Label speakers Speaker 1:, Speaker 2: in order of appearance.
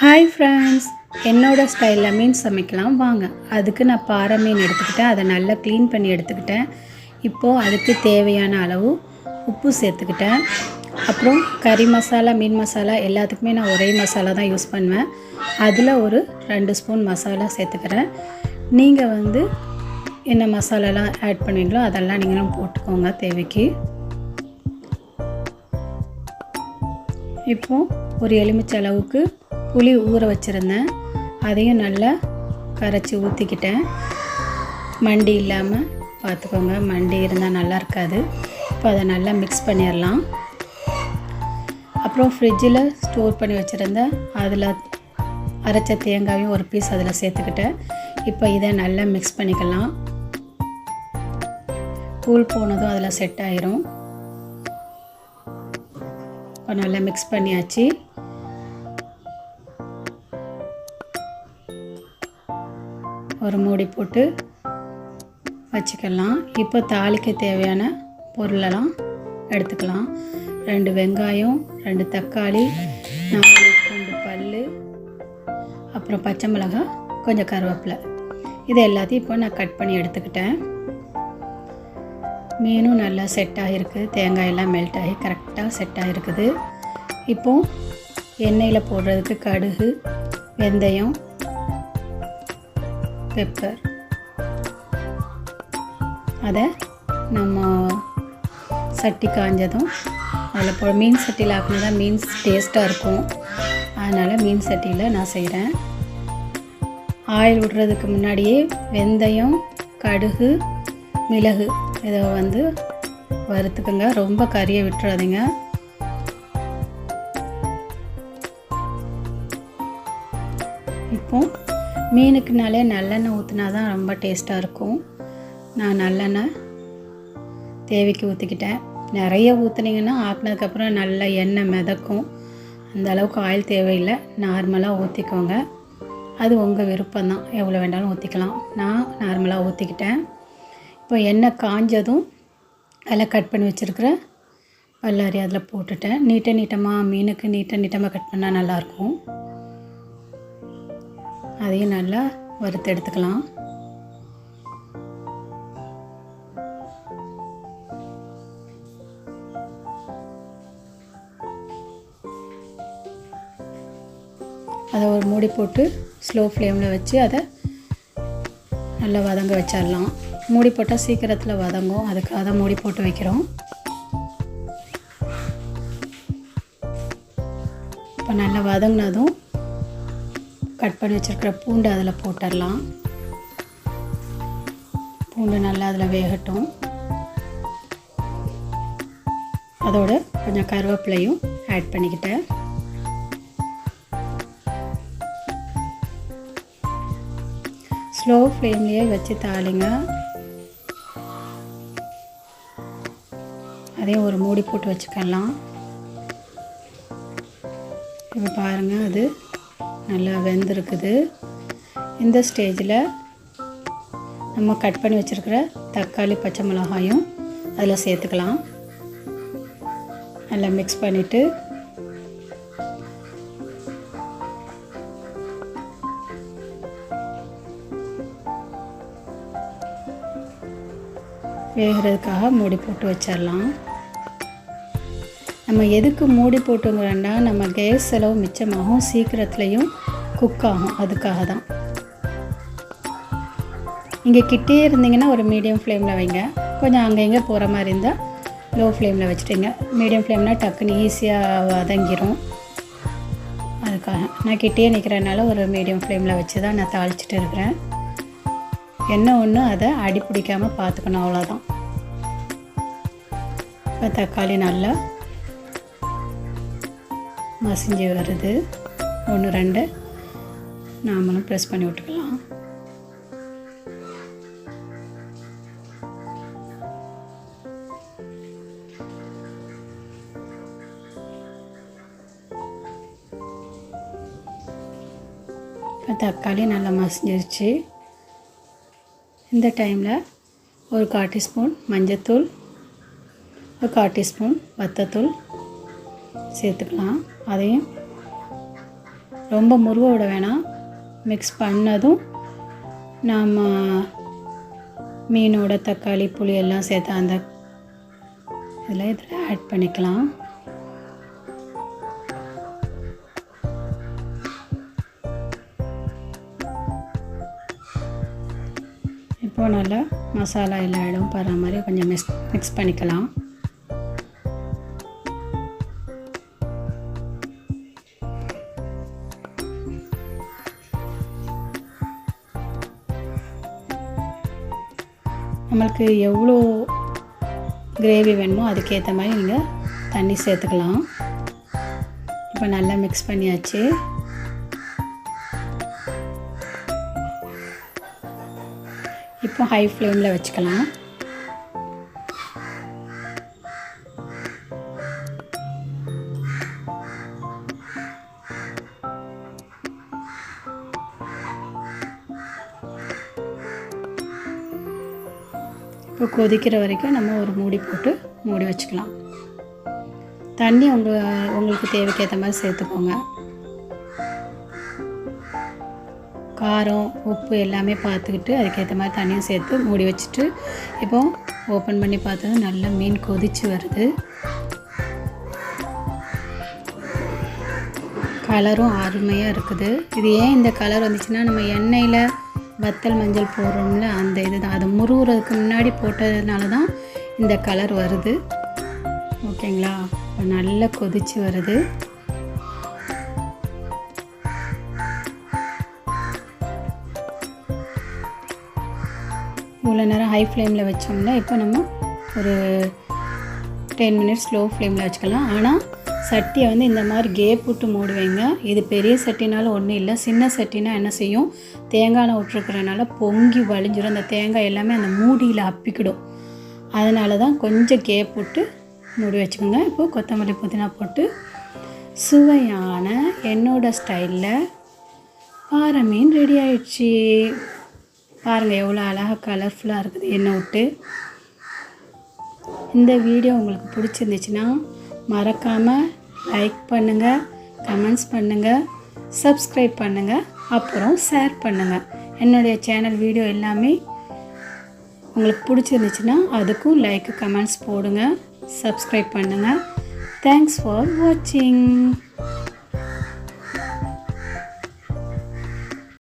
Speaker 1: Hi friends என்னோடய ஸ்டைலில் மீன் சமைக்கலாம். வாங்க. அதுக்கு நான் பாறை மீன் எடுத்துக்கிட்டேன். அதை நல்லா க்ளீன் பண்ணி எடுத்துக்கிட்டேன். இப்போது அதுக்கு தேவையான அளவு உப்பு சேர்த்துக்கிட்டேன். அப்புறம் கறி மசாலா மீன் மசாலா எல்லாத்துக்குமே நான் ஒரே மசாலா தான் யூஸ் பண்ணுவேன். அதில் ஒரு ரெண்டு ஸ்பூன் மசாலா சேர்த்துக்கிறேன். நீங்கள் வந்து என்ன மசாலாலாம் ஆட் பண்ணுவீங்களோ அதெல்லாம் நீங்களும் போட்டுக்கோங்க தேவைக்கு. இப்போது ஒரு எலுமிச்சை அளவுக்கு புளி ஊற வச்சுருந்தேன். அதையும் நல்லா கரைச்சி ஊற்றிக்கிட்டேன் மண்டி இல்லாமல் பார்த்துக்கோங்க மண்டி இருந்தால் நல்லா இருக்காது. இப்போ அதை நல்லா மிக்ஸ் பண்ணிடலாம் அப்புறம் ஃப்ரிட்ஜில் ஸ்டோர் பண்ணி வச்சுருந்தேன் அதில் அரைச்ச தேங்காயும் ஒரு பீஸ் அதில் சேர்த்துக்கிட்டேன். இப்போ இதை நல்லா மிக்ஸ் பண்ணிக்கலாம். கூழ் போனதும் அதில் செட் ஆயிரும். இப்போ நல்லா மிக்ஸ் பண்ணியாச்சு. ஒரு மூடி போட்டு வச்சுக்கலாம். இப்போ தாளிக்க தேவையான பொருளெல்லாம் எடுத்துக்கலாம். ரெண்டு வெங்காயம் ரெண்டு தக்காளி நாலு பூண்டு பல் அப்புறம் பச்சை மிளகாய் கொஞ்சம் கருவேப்பிலை. இது எல்லாத்தையும் இப்போ நான் கட் பண்ணி எடுத்துக்கிட்டேன். மீனும் நல்லா செட் ஆகிருக்கு. தேங்காய் எல்லாம் மெல்ட் ஆகி கரெக்டாக செட் ஆகிருக்குது. இப்போது எண்ணெயில் போடுறதுக்கு கடுகு வெந்தயம் பெப்பர். அதை நம்ம சட்டி காஞ்சதும் அதில் போ மீன் சட்டியில் ஆக்கினா தான் மீன் டேஸ்ட்டாக இருக்கும். அதனால் மீன் சட்டியில் நான் செய்கிறேன் ஆயில் விடுறதுக்கு முன்னாடியே வெந்தயம் கடுகு மிளகு இதை வந்து வறுத்துக்குங்க. ரொம்ப கறியை விட்டுறாதீங்க. இப்போ மீனுக்குனாலே நல்லெண்ணெய் ஊற்றினா தான் ரொம்ப டேஸ்ட்டாக இருக்கும். நான் நல்லெண்ணெய் தேவைக்கு ஊற்றிக்கிட்டேன் நிறைய ஊற்றுனீங்கன்னா ஆக்கினதுக்கப்புறம் நல்ல எண்ணெய் மிதக்கும். அந்த அளவுக்கு ஆயில் தேவையில்லை. நார்மலாக ஊற்றிக்கோங்க அது உங்கள் விருப்பம் தான் எவ்வளோ வேண்டாலும் ஊற்றிக்கலாம் நான் நார்மலாக ஊற்றிக்கிட்டேன் இப்போ எண்ணெய் காஞ்சதும் அதில் கட் பண்ணி வச்சுருக்கிற பல்லாரி அதில் போட்டுட்டேன். நீட்ட நீட்டமாக மீனுக்கு நீட்ட நீட்டமாக கட் பண்ணால் நல்லாயிருக்கும் அதையும் நல்லா வறுத்து எடுத்துக்கலாம். அதை ஒரு மூடி போட்டு ஸ்லோ ஃப்ளேமில் வச்சு அதை நல்லா வதங்க வச்சிடலாம். மூடி போட்டால் சீக்கிரத்தில் வதங்கும். அதுக்காக தான் மூடி போட்டு வைக்கிறோம். இப்போ நல்லா வதங்கினதும் கட் பண்ணி வச்சுருக்கிற பூண்டு அதில் போட்டுடலாம். பூண்டு நல்லா அதில் வேகட்டும். அதோட கொஞ்சம் கருவேப்பிலையும் ஆட் பண்ணிக்கிட்டேன். ஸ்லோ ஃப்ளேம்லேயே வச்சு தாளிங்க. அதையும் ஒரு மூடி போட்டு வச்சுக்கலாம். இப்போ பாருங்கள் அது நல்லா வெந்திருக்குது. இந்த ஸ்டேஜில் நம்ம கட் பண்ணி வச்சுருக்கிற தக்காளி பச்சை மிளகாயும் அதில் சேர்த்துக்கலாம். நல்லா மிக்ஸ் பண்ணிவிட்டு வேகிறதுக்காக மூடி போட்டு வச்சிடலாம் நம்ம எதுக்கு மூடி போட்டுங்கிறோன்னா நம்ம கேஸ் செலவு மிச்சமாகும் சீக்கிரத்துலேயும் குக் ஆகும். அதுக்காக தான் இங்கே கிட்டே இருந்தீங்கன்னா ஒரு மீடியம் ஃப்ளேமில் வைங்க. கொஞ்சம் அங்கே இங்கே போகிற மாதிரி இருந்தால் லோ ஃப்ளேமில் வச்சுட்டிங்க. மீடியம் ஃப்ளேம்னால் டக்குன்னு ஈஸியாக வதங்கிரும். அதுக்காக. நான் கிட்டே நிற்கிறனால ஒரு மீடியம் ஃப்ளேமில் வச்சு தான் நான் தாளிச்சிட்டு இருக்கிறேன். என்ன ஒன்று அதை அடி பிடிக்காமல் பார்த்துக்கணும் அவ்வளோதான் இப்போ தக்காளி நல்லா மசிஞ்சு வருது. ஒன்று ரெண்டு. நாமளும் ப்ரெஸ் பண்ணி விட்டுக்கலாம். இப்போ தக்காளி நல்லா மசிஞ்சிருச்சு. இந்த டைமில் ஒரு கால் டீஸ்பூன் மஞ்சத்தூள் ஒரு கால் டீஸ்பூன் வத்தத்தூள் சேர்த்துக்கலாம். அதையும் ரொம்ப முருக விட வேணாம். மிக்ஸ் பண்ணதும் நாம் மீனோட தக்காளி புளி எல்லாம் சேர்த்து அந்த இதில் இதில் ஆட் பண்ணிக்கலாம். இப்போ நல்லா மசாலா எல்லா இடம் படுற மாதிரி கொஞ்சம் மிக்ஸ் மிக்ஸ் பண்ணிக்கலாம். நம்மளுக்கு எவ்வளோ கிரேவி வேணுமோ அதுக்கேற்ற மாதிரி நீங்கள் தண்ணி சேர்த்துக்கலாம். இப்போ நல்லா மிக்ஸ் பண்ணியாச்சு. இப்போ ஹை ஃப்ளேமில் வச்சுக்கலாம். இப்போ கொதிக்கிற வரைக்கும் நம்ம ஒரு மூடி போட்டு மூடி வச்சுக்கலாம். தண்ணி உங்கள் உங்களுக்கு தேவைக்கேற்ற மாதிரி சேர்த்துக்கோங்க. காரம் உப்பு எல்லாமே பார்த்துக்கிட்டு அதுக்கேற்ற மாதிரி தண்ணியும் சேர்த்து மூடி வச்சுட்டு இப்போ ஓப்பன் பண்ணி பார்த்தது நல்லா மீன் கொதிச்சு வருது. கலரும் அருமையாக இருக்குது. இது ஏன் இந்த கலர் வந்துச்சுன்னா நம்ம எண்ணெயில் வத்தல் மஞ்சள் போடுறோம்ல அந்த இது தான் அதை முருகுறதுக்கு முன்னாடி போட்டதுனால தான் இந்த கலர் வருது. ஓகேங்களா? இப்போ நல்லா கொதிச்சு வருது. இவ்வளோ நேரம் ஹை ஃப்ளேமில் வச்சோம்னா இப்போ நம்ம ஒரு டென் மினிட்ஸ் ஸ்லோ ஃப்ளேமில் வச்சுக்கலாம். ஆனால் சட்டியை வந்து இந்த மாதிரி கேப் விட்டு மூடி வைங்க. இது பெரிய சட்டினாலும் ஒன்றும் இல்லை. சின்ன சட்டினா என்ன செய்யும்? தேங்காய் விட்டுருக்கிறனால பொங்கி வலிஞ்சிடும் அந்த தேங்காய் எல்லாமே அந்த மூடியில் அப்பிக்கிடும். அதனால தான் கொஞ்சம் கேப் விட்டு மூடி வச்சுக்கோங்க. இப்போது கொத்தமல்லி புதினா போட்டு சுவையான என்னோட ஸ்டைலில் பாறை மீன் ரெடி ஆயிடுச்சு. பாருங்கள் எவ்வளோ அழகாக கலர்ஃபுல்லாக இருக்குது. எண்ணெய் விட்டு இந்த வீடியோ உங்களுக்கு பிடிச்சிருந்துச்சுன்னா மறக்காமல் லைக் பண்ணுங்கள் கமெண்ட்ஸ் பண்ணுங்கள் சப்ஸ்கிரைப் பண்ணுங்கள் அப்புறம் ஷேர் பண்ணுங்கள் என்னுடைய சேனல் வீடியோ எல்லாமே உங்களுக்கு பிடிச்சிருந்துச்சுன்னா அதுக்கும் லைக் கமெண்ட்ஸ் போடுங்க சப்ஸ்கிரைப் பண்ணுங்கள் தேங்க்ஸ் ஃபார் வாட்சிங்